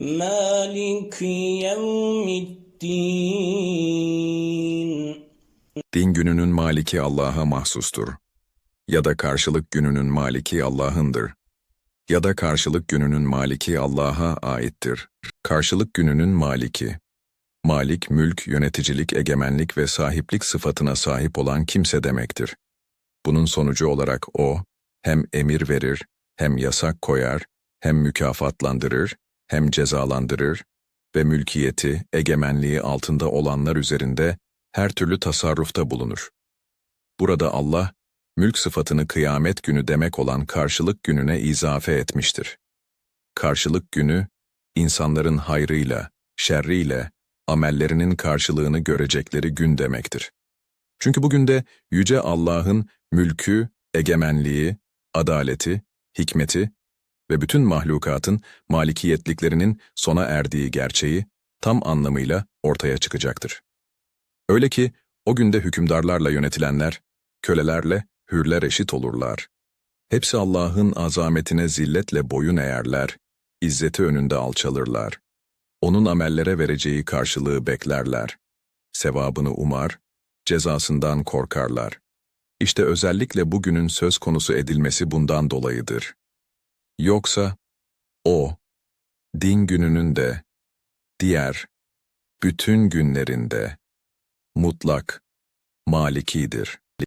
Malik yevmiddin. Din gününün maliki Allah'a mahsustur. Ya da karşılık gününün maliki Allah'ındır. Ya da karşılık gününün maliki Allah'a aittir. Karşılık gününün maliki. Malik, mülk, yöneticilik, egemenlik ve sahiplik sıfatına sahip olan kimse demektir. Bunun sonucu olarak o, hem emir verir, hem yasak koyar, hem mükafatlandırır, hem cezalandırır ve mülkiyeti, egemenliği altında olanlar üzerinde her türlü tasarrufta bulunur. Burada Allah, mülk sıfatını kıyamet günü demek olan karşılık gününe izafe etmiştir. Karşılık günü, insanların hayrıyla, şerriyle, amellerinin karşılığını görecekleri gün demektir. Çünkü bugün de Yüce Allah'ın mülkü, egemenliği, adaleti, hikmeti ve bütün mahlukatın malikiyetliklerinin sona erdiği gerçeği tam anlamıyla ortaya çıkacaktır. Öyle ki o günde hükümdarlarla yönetilenler, kölelerle hürler eşit olurlar. Hepsi Allah'ın azametine zilletle boyun eğerler, izzeti önünde alçalırlar. Onun amellere vereceği karşılığı beklerler. Sevabını umar, cezasından korkarlar. İşte özellikle bugünün söz konusu edilmesi bundan dolayıdır. Yoksa o, din gününün de, diğer, bütün günlerinde, mutlak, malikidir.